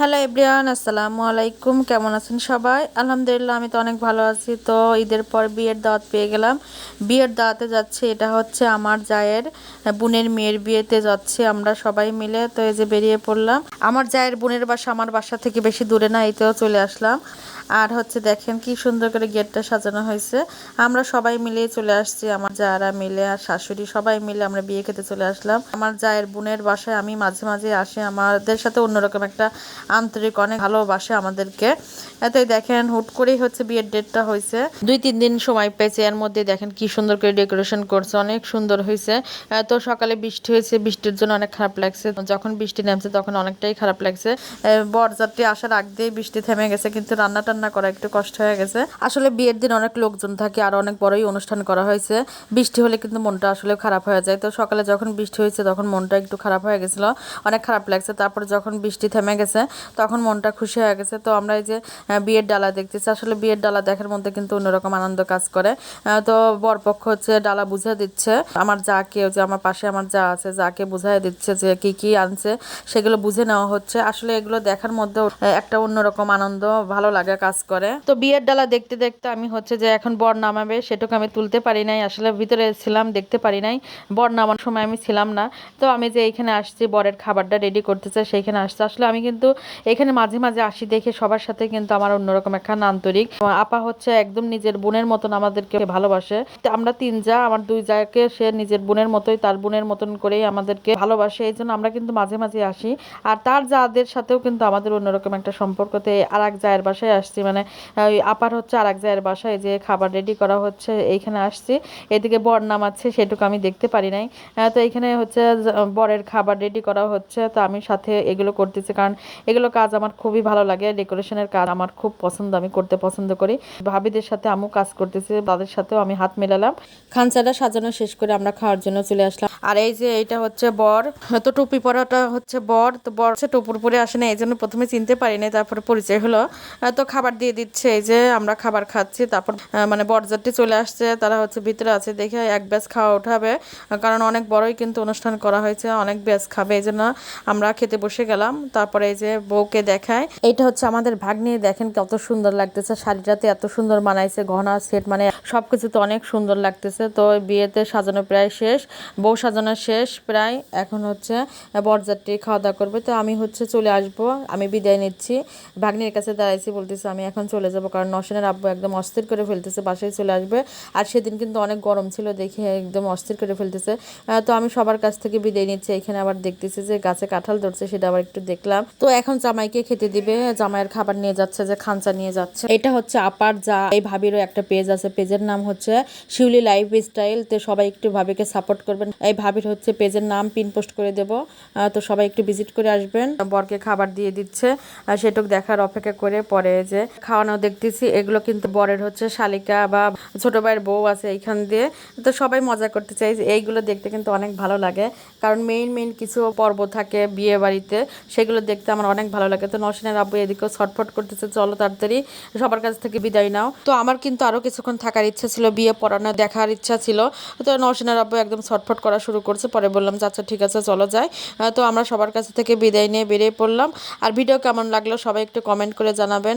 Hello everyone, আসসালামু আলাইকুম। কেমন আছেন সবাই? আলহামদুলিল্লাহ, আমি তো অনেক ভালো আছি। তো ঈদের পর বিয়ের দাওয়াত পেয়ে গেলাম। বিয়ের দাওয়াতে যাচ্ছে, এটা হচ্ছে আমার জায়ের বোনের মেয়ের বিয়েতে যাচ্ছে আমরা সবাই মিলে। তো এই যে বেরিয়ে পড়লাম। আমার জায়ের বোনের বাসা আমার বাসা থেকে বেশি দূরে না, এইতেও চলে আসলাম। আর হচ্ছে দেখেন কি সুন্দর করে গেটটা সাজানো হয়েছে। আমরা সবাই মিলে চলে আসছি, আমার যারা মিলে আর শাশুড়ি সবাই মিলে আমরা বিয়ে খেতে চলে আসলাম। আমার জায়ের বোনের বাসায় আমি মাঝে মাঝে আসি, আমাদের সাথে অন্যরকম একটা আন্তরিক, অনেক ভালোবাসে আমাদেরকে। এতই দেখেন, হুট করেই হচ্ছে বিয়ের ডেটটা হয়েছে। দুই, তিন দিন সময় পেয়েছে, এর মধ্যে দেখেন কি সুন্দর করে ডেকোরেশন করছে, অনেক সুন্দর হয়েছে। তো সকালে বৃষ্টি হয়েছে, বৃষ্টির জন্য অনেক খারাপ লাগছে। যখন বৃষ্টি নামছে তখন অনেকটাই খারাপ লাগছে। বরযাত্রী আসার আগ দিয়ে বৃষ্টি থেমে গেছে, কিন্তু রান্না করা একটু কষ্ট হয়ে গেছে। আসলে বিয়ের দিন অনেক লোকজন থাকে আর অনেক বড়ই অনুষ্ঠান করা হয়েছে। বৃষ্টি হলে কিন্তু মনটা আসলে খারাপ হয়ে যায়। তো সকালে যখন বৃষ্টি হয়েছে তখন মনটা একটু খারাপ হয়ে গেছিল, অনেক খারাপ লাগছে। তারপর যখন বৃষ্টি থেমে গেছে তখন মনটা খুশি হয়ে গেছে। তো আমরা এই যে বিয়ের ডালা দেখতেছি, আসলে বিয়ের ডালা দেখার মধ্যে কিন্তু অন্যরকম আনন্দ কাজ করে। তো বরপক্ষ হচ্ছে ডালা বুঝে দিচ্ছে। আমার যা যাকে যে আমার পাশে আমার যা আছে যাকে বুঝাই দিচ্ছে যে কি কি আনছে, সেগুলো বুঝে নেওয়া হচ্ছে। আসলে এগুলো দেখার মধ্যে একটা অন্যরকম আনন্দ, ভালো লাগে কাজ করে। তো বিয়ের ডালা দেখতে দেখতে আমি হচ্ছে যে এখন বর নামাবে, সেটুকু আমি তুলতে পারি নাই, আসলে ভিতরে ছিলাম, দেখতে পারি নাই। বর নামানোর সময় আমি ছিলাম না। তো আমি যে এইখানে আসছি, বরের খাবারটা রেডি করতেছে, সেইখানে আসছে। আসলে আমি কিন্তু এখানে মাঝে মাঝে আসি দেখে সবার সাথে কিন্তু আমার অন্যরকম একটা আন্তরিক। আপা হচ্ছে একদম নিজের বোনের মতন আমাদেরকে ভালোবাসে। আমরা তিন যা, আমার দুই জায়গাকে সে নিজের বোনের মতোই, তার বোনের মতন করেই আমাদেরকে ভালোবাসে। এই জন্য আমরা কিন্তু মাঝে মাঝে আসি। আর তার যাদের সাথেও কিন্তু আমাদের অন্যরকম একটা সম্পর্কতে আর এক জায়ের বাসায় আসছি। মানে ওই আপার হচ্ছে আর এক জায়ের বাসায় যে খাবার রেডি করা হচ্ছে, এইখানে আসছি। এদিকে বর নামাচ্ছে, সেটুকু আমি দেখতে পারি নাই। তো এইখানে হচ্ছে বরের খাবার রেডি করা হচ্ছে, তো আমি সাথে এগুলো করতেছি। কারণ এগুলো কাজ আমার খুবই ভালো লাগে ডেকোরেশনের কাজ আমার খুব পছন্দ, আমি করতে পছন্দ করি। ভাবিদের সাথে আমু কাজ করতেছি, তাদের সাথেও আমি হাত মেলালাম। খানচাটা সাজানো শেষ করে আমরা খাওয়ার জন্য চলে আসলাম। আর এই যে এইটা হচ্ছে বর, তো টুপি পরাটা হচ্ছে বর, তো বর হচ্ছে টুপুর পরে আসে না এই জন্য প্রথমে চিনতে পারিনি তারপরে পরিচয় হলো। তো খাবার দিয়ে দিচ্ছে, এই যে আমরা খাবার খাচ্ছি, তারপর মানে বরযাত্রী চলে আসছে, তারা হচ্ছে ভিতরে আছে দেখে এক ব্যাস খাওয়া উঠাবে। কারণ অনেক বড়ই কিন্তু অনুষ্ঠান করা হয়েছে, অনেক ব্যাস খাবে, এই জন্য আমরা খেতে বসে গেলাম। তারপরে এই যে বউকে দেখায়, এটা হচ্ছে আমাদের ভাগ্নি, দেখেন কত সুন্দর লাগতেছে শাড়িটাতে এত সুন্দর মানাইছে গহনা, সেট মানে সবকিছু তো অনেক সুন্দর লাগতেছে। তো বিয়েতে সাজানো প্রায় শেষ, বউ সাজানো শেষ প্রায়, এখন হচ্ছে বরযাত্রী খাওয়া দাওয়া করবে। তো আমি হচ্ছে চলে আসব, আমি বিদায় নিচ্ছি। ভাগ্নির কাছে দাঁড়াইছি, বলতেছে আমি এখন চলে যাব, কারণ নসেনের আব্বু একদম অস্থির করে ফেলতেছে, বাসায় চলে আসবে। আর সেদিন কিন্তু অনেক গরম ছিল দেখে একদম অস্থির করে ফেলতেছে। তো আমি সবার কাছ থেকে বিদায় নিচ্ছি। এখানে আবার দেখতেছি যে গাছে কাঁঠাল ধরছে, সেটা আবার একটু দেখলাম। তো এখন জামাইকে খেতে দিবে। জামাইয়ের খাবার নিয়ে যাচ্ছে যে খাঞ্চা নিয়ে যাচ্ছে। এটা হচ্ছে আপার যা, এই ভাবিরও একটা পেজ আছে। পেজের নাম হচ্ছে শিউলি লাইফ স্টাইল তো সবাই একটু ভাবিকে সাপোর্ট করবেন। এই ভাবির হচ্ছে পেজের নাম পিন পোস্ট করে দেব। তো সবাই একটু ভিজিট করে আসবেন। বরকে খাবার দিয়ে দিচ্ছে। সেটুক দেখার অপেক্ষা করে পরে যে খাওয়ানো দেখতেছি, এগুলো কিন্তু বরের হচ্ছে শালিকা বা ছোট ভাইয়ের বউ আছে এইখান দিয়ে। তো সবাই মজা করতে চাই এইগুলো দেখতে কিন্তু অনেক ভালো লাগে। কারণ মেইন মেইন কিছু পর্ব থাকে বিয়ে বাড়িতে, সেগুলো দেখতে আমার অনেক ভালো লাগে। তো নসিনের আব্বু এদিকেও ছটফট করতেছে, চলো তাড়াতাড়ি সবার কাছ থেকে বিদায় নাও। তো আমার কিন্তু আরও কিছুক্ষণ থাকার ইচ্ছা ছিল, বিয়ে পড়ানো দেখার ইচ্ছা ছিল। তো নসিনের আব্বু একদম ছটফট করা শুরু করছে। পরে বললাম আচ্ছা ঠিক আছে, চলো যাই। তো আমরা সবার কাছ থেকে বিদায় নিয়ে বেরিয়ে পড়লাম। আর ভিডিও কেমন লাগল সবাই একটু কমেন্ট করে জানাবেন।